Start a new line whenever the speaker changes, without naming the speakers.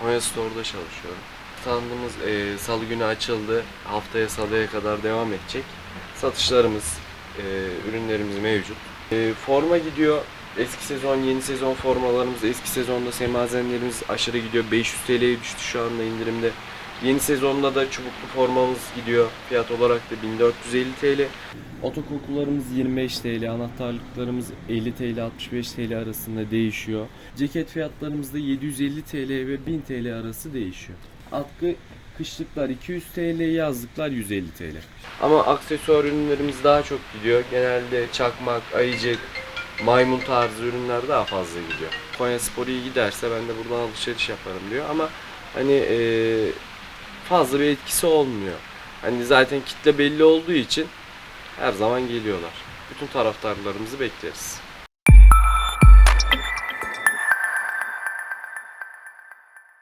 Konya Store'da çalışıyorum. Standımız e, salı günü açıldı. Haftaya salıya kadar devam edecek. Satışlarımız, e, ürünlerimiz mevcut. E, forma gidiyor. Eski sezon, yeni sezon formalarımız, eski sezonda semazenlerimiz aşırı gidiyor. 500 TL'ye düştü şu anda indirimde. Yeni sezonda da çubuklu formamız gidiyor. Fiyat olarak da 1450 TL. Otokokularımız 25 TL, anahtarlıklarımız 50 TL 65 TL arasında değişiyor. Ceket fiyatlarımız da 750 TL ve 1000 TL arası değişiyor. Atkı kışlıklar 200 TL, yazlıklar 150 TL. Ama aksesuar ürünlerimiz daha çok gidiyor. Genelde çakmak, ayıcık, maymun tarzı ürünler daha fazla gidiyor. Konya Spor iyi giderse ben de buradan alışveriş yaparım diyor ama hani eee, fazla bir etkisi olmuyor. Hani zaten kitle belli olduğu için her zaman geliyorlar. Bütün taraftarlarımızı bekleriz.